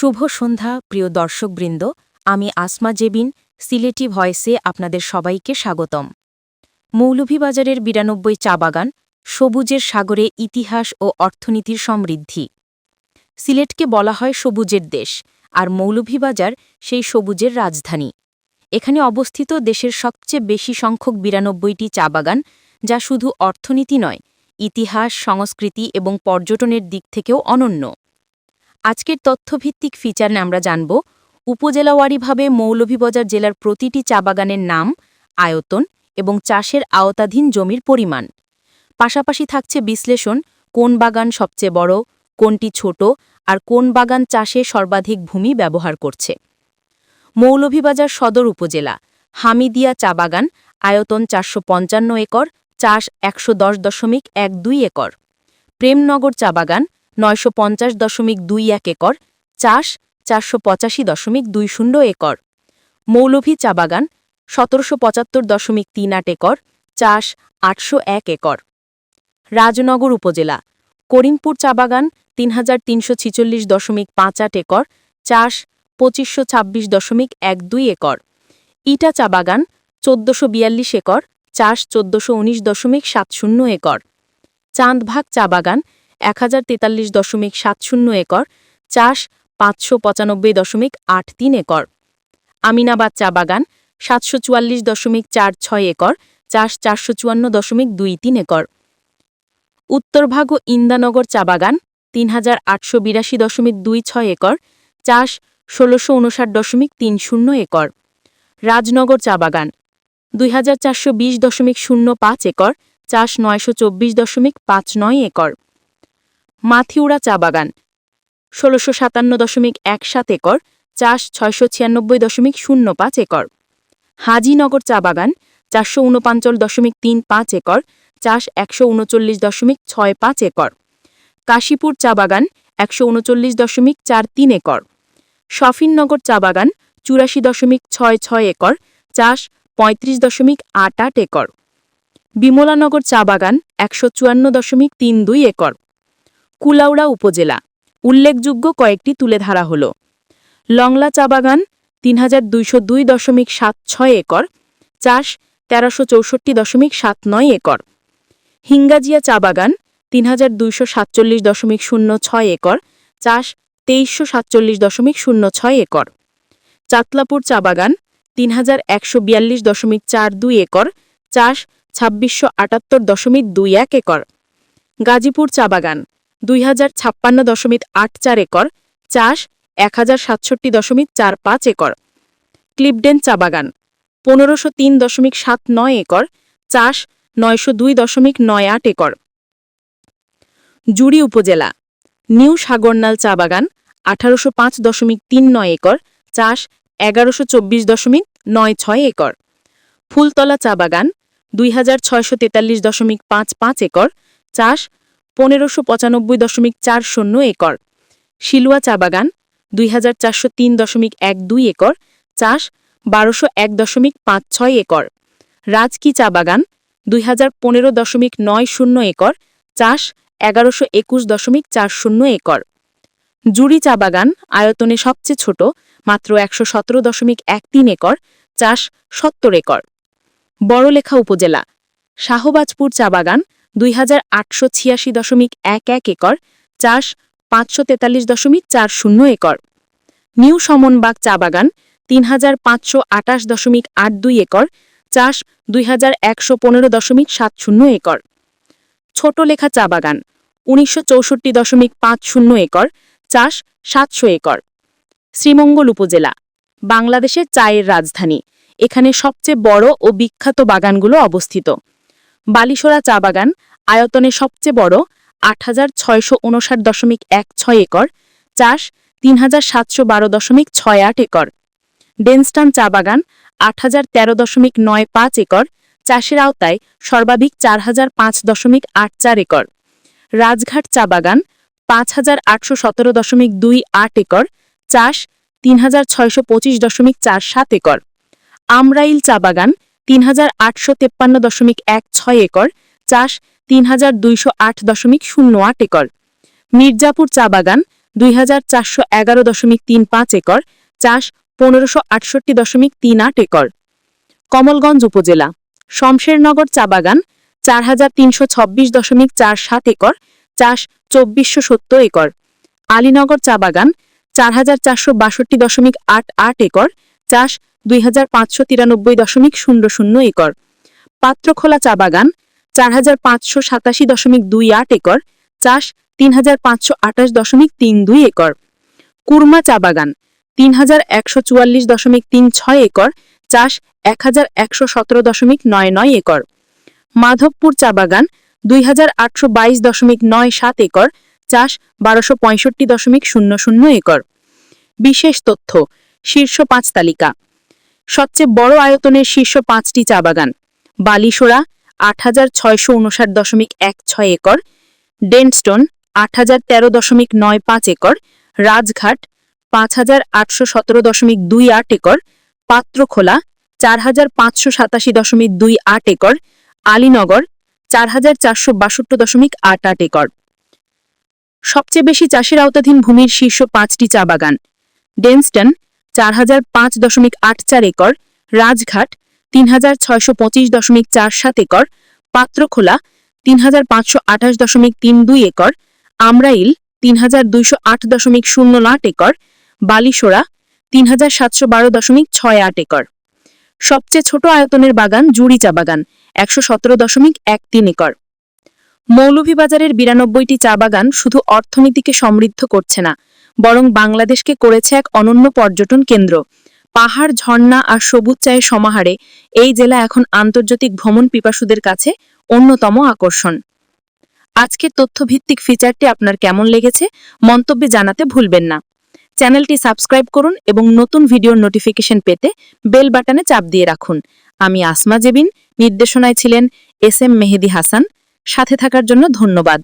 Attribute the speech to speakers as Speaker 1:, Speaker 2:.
Speaker 1: শুভ সন্ধ্যা, প্রিয় দর্শকবৃন্দ। আমি আসমা জেবিন, সিলেটি ভয়েসে আপনাদের সবাইকে স্বাগতম। মৌলভীবাজারের বিরানব্বই চা বাগান, সবুজের সাগরে ইতিহাস ও অর্থনীতির সমৃদ্ধি। সিলেটকে বলা হয় সবুজের দেশ, আর মৌলভীবাজার সেই সবুজের রাজধানী। এখানে অবস্থিত দেশের সবচেয়ে বেশি সংখ্যক বিরানব্বইটি চা বাগান, যা শুধু অর্থনীতি নয়, ইতিহাস, সংস্কৃতি এবং পর্যটনের দিক থেকেও অনন্য। আজকের তথ্যভিত্তিক ফিচারে আমরা জানব, উপজেলাওয়ারিভাবে মৌলভীবাজার জেলার প্রতিটি চা বাগানের নাম, আয়তন এবং চাষের আওতাধীন জমির পরিমাণ। পাশাপাশি থাকছে বিশ্লেষণ, কোন বাগান সবচেয়ে বড়, কোনটি ছোট আর কোন বাগান চাষে সর্বাধিক ভূমি ব্যবহার করছে। মৌলভীবাজার সদর উপজেলা, হামিদিয়া চা বাগান, আয়তন চারশো পঞ্চান্ন একর, চাষ একশো দশ দশমিক এক দুই একর। প্রেমনগর চা বাগান নয়শো পঞ্চাশ দশমিক দুই এক একর, চাষ চারশো পঁচাশি দশমিক দুই শূন্য একর। মৌলভী চা বাগান সতেরোশো পঁচাত্তর দশমিক তিন আট একর, চাষ আটশো এক একর। রাজনগর উপজেলা করিমপুর চা বাগান তিন হাজার তিনশো ছিচল্লিশ দশমিক পাঁচ আট একর, চাষ পঁচিশশো ছাব্বিশ দশমিক এক দুই একর। ইটা চা বাগান চোদ্দশো বিয়াল্লিশ একর, চাষ চোদ্দশো উনিশ দশমিক সাত শূন্য একর। চাঁদভাগ চা বাগান এক হাজার তেতাল্লিশ দশমিক সাত শূন্য একর, চাষ পাঁচশো পঁচানব্বই দশমিক আট তিন একর। আমিনাবাদ চা বাগান, সাতশো চুয়াল্লিশ দশমিক চার ছয় একর, চাষ চারশো চুয়ান্ন দশমিক দুই তিন একর। উত্তরভাগ ও ইন্দানগর চা বাগান, তিন হাজার আটশো বিরাশি দশমিক দুই ছয় একর, চাষ ষোলোশো উনষাট দশমিক তিন শূন্য একর। রাজনগর চা বাগান, দুই হাজার চারশো বিশ দশমিক শূন্য পাঁচ একর, চাষ নয়শো চব্বিশ দশমিক পাঁচ নয় একর। মাথিউড়া চা বাগান। ষোলোশো সাতান্ন দশমিক এক সাত একর, চাষ ছয়শো ছিয়ানব্বই দশমিক শূন্য পাঁচ একর। হাজিনগর চা বাগান, চারশো উনপাঞ্চল দশমিক তিন পাঁচ একর, চাষ একশো উনচল্লিশ দশমিক ছয় পাঁচ একর। কাশীপুর চা বাগান, একশো উনচল্লিশ দশমিক চার তিন একর। শফিননগর চা বাগান, চুরাশি দশমিক ছয় ছয় একর, চাষ পঁয়ত্রিশ দশমিক আট আট একর। বিমলানগর চা বাগান, একশো চুয়ান্ন দশমিক তিন দুই একর। কুলাউড়া উপজেলা। উল্লেখযোগ্য কয়েকটি তুলে ধরা হল। লংলা চা বাগান তিন হাজার দুইশো দুই দশমিক সাত ছয় একর, চাষ তেরোশো চৌষট্টি দশমিক সাত নয় একর। হিঙ্গাজিয়া চা বাগান তিন হাজার দুইশো সাতচল্লিশ দশমিক শূন্য ছয় একর, চাষ তেইশশো সাতচল্লিশ দশমিক শূন্য ছয় একর। চাতলাপুর চা বাগান তিন হাজার একশো বিয়াল্লিশ দশমিক চার দুই একর, চাষ ছাব্বিশশো আটাত্তর দশমিক দুই এক একর। গাজীপুর চা বাগান দুই হাজার ছাপ্পান্ন দশমিক আট চার একর, চাষ এক হাজার সাতষট্টি দশমিক চার পাঁচ একর। ক্লিপডেন চা বাগান, পনেরোশো তিন দশমিক সাত নয় একর, চাষ নয়শো দুই দশমিক নয় আট একর। জুড়ি উপজেলা, নিউ সাগরনাল চা বাগান, আঠারোশো পাঁচ দশমিক তিন নয় একর, চাষ এগারোশো চব্বিশ দশমিক নয় ছয় একর। ফুলতলা চা বাগান, দুই হাজার ছয়শো তেতাল্লিশ দশমিক পাঁচ পাঁচ একর, চাষ পনেরোশো পঁচানব্বই দশমিক চার শূন্য একর। শিলুয়া চা বাগান, দুই হাজার চারশো তিন দশমিক এক দুই একর। চাষ, বারোশো এক দশমিক পাঁচ ছয় একর। রাজকি চা বাগান, দুই হাজার পনেরো দশমিক নয় শূন্য একর। চাষ, এগারোশো একুশ দশমিক চার শূন্য একর। জুড়ি চা বাগান আয়তনে সবচেয়ে ছোট, মাত্র একশো সতেরো দশমিক এক তিন একর। চাষ সত্তর একর। বড়লেখা উপজেলা, শাহবাজপুর চা বাগান দুই হাজার আটশো ছিয়াশি দশমিক এক এক একর, চাষ পাঁচশো তেতাল্লিশ দশমিক চার শূন্য একর। নিউ সমনবাগ চা বাগান, তিন হাজার পাঁচশো আটাশ দশমিক আট দুই একর, চাষ দুই হাজার একশো পনেরো দশমিক সাত শূন্য একর। ছোট লেখা চা বাগান, উনিশশো চৌষট্টি দশমিক পাঁচ শূন্য একর, চাষ সাতশো একর। শ্রীমঙ্গল উপজেলা, বাংলাদেশের চায়ের রাজধানী, এখানে সবচেয়ে বড় ও বিখ্যাত বাগানগুলো অবস্থিত। বালিসোরা চা বাগান, আয়তনে সবচেয়ে বড়, আট হাজার ছয়শো উনষাট দশমিক এক ছয় একর, চাষ তিন হাজার সাতশো বারো দশমিক ছয় আট একর। ডেনস্টান চা বাগান, আট হাজার তেরো দশমিক নয় পাঁচ একর, চাষের আওতায় সর্বাধিক চার হাজার পাঁচ দশমিক আট চার একর। রাজঘাট চা বাগান, পাঁচ হাজার আটশো সতেরো দশমিক দুই আট একর, চাষ তিন হাজার ছয়শো পঁচিশ দশমিক চার সাত একর। আমরাইল চা বাগান তিন হাজার আটশো তেপ্পান্ন দশমিক এক ছয় একর, চাষ তিন হাজার দুইশো আট দশমিক শূন্য আট একর। মির্জাপুর চা বাগান দুই হাজার চারশো এগারো দশমিক তিন পাঁচ একর, চাষ পনেরোশো আটষট্টি দশমিক তিন আট একর। কমলগঞ্জ উপজেলা, শমশেরনগর চা বাগান চার হাজার তিনশো ছাব্বিশ দশমিক চার সাত একর, চাষ চব্বিশশো সত্তর একর। আলীনগর চা বাগান চার হাজার চারশো বাষট্টি দশমিক আট আট একর, চাষ দুই হাজার পাঁচশো তিরানব্বই দশমিক শূন্য শূন্য একর। পাত্রখোলা চা বাগান, চার হাজার পাঁচশো সাতাশি দশমিক দুই আট একর, চাষ তিন হাজার পাঁচশো আঠাশ দশমিক তিন দুই একর। কুরমা চা বাগান, তিন হাজার একশো চুয়াল্লিশ দশমিক তিন ছয় একর, চাষ এক হাজার একশো সতেরো দশমিক নয় নয় একর। মাধবপুর চা বাগান, দুই হাজার আটশো বাইশ দশমিক নয় সাত একর, চাষ বারোশো পঁয়ষট্টি দশমিক শূন্য শূন্য একর। বিশেষ তথ্য, শীর্ষ পাঁচ তালিকা। সবচেয়ে বড় আয়তনের শীর্ষ পাঁচটি চা বাগান। বালিসোরা আট হাজার ছয়শো উনষাট দশমিক এক ছয় একর। ডেনস্টোন, আট হাজার তেরো দশমিক নয় পাঁচ একর। রাজঘাট, পাঁচ হাজার আটশো সতেরো দশমিক দুই আট একর। পাত্রখোলা, চার হাজার পাঁচশো সাতাশি দশমিক দুই আট একর। আলীনগর, চার হাজার চারশো বাষট্টি দশমিক আট আট একর। সবচেয়ে বেশি চাষের আওতাধীন ভূমির শীর্ষ পাঁচটি চা বাগান। ডেনস্টন চার হাজার পাঁচ দশমিক আট চার একর, রাজঘাট তিন হাজার ছয়শো পঁচিশ দশমিক চার সাত একর, পাত্রখোলা তিন হাজার পাঁচশো আঠাশ দশমিক তিন দুই একর, আমরাইল তিন হাজার দুইশো আট দশমিক শূন্য আট একর বালিসোরা তিন হাজার সাতশো বারো দশমিক ছয় আট একর। সবচেয়ে ছোট আয়তনের বাগান জুড়ি চা বাগান, একশো সতেরো দশমিক এক তিন একর। মৌলভীবাজারের বিরানব্বইটি চা বাগান শুধু অর্থনীতিকে সমৃদ্ধ করছে না বরং বাংলাদেশকে করেছে এক অনন্য পর্যটন কেন্দ্র। পাহাড়, ঝর্ণা আর সবুজ চায়ের সমাহারে এই জেলা এখন আন্তর্জাতিক ভ্রমণ পিপাসুদের কাছে অন্যতম আকর্ষণ। আজকের তথ্যভিত্তিক ফিচারটি আপনার কেমন লেগেছে মন্তব্যে জানাতে ভুলবেন না। চ্যানেলটি সাবস্ক্রাইব করুন এবং নতুন ভিডিওর নোটিফিকেশন পেতে বেল বাটনে চাপ দিয়ে রাখুন। আমি আসমা জেবিন, নির্দেশনায় ছিলেন এস এম মেহেদি হাসান। সাথে থাকার জন্য ধন্যবাদ।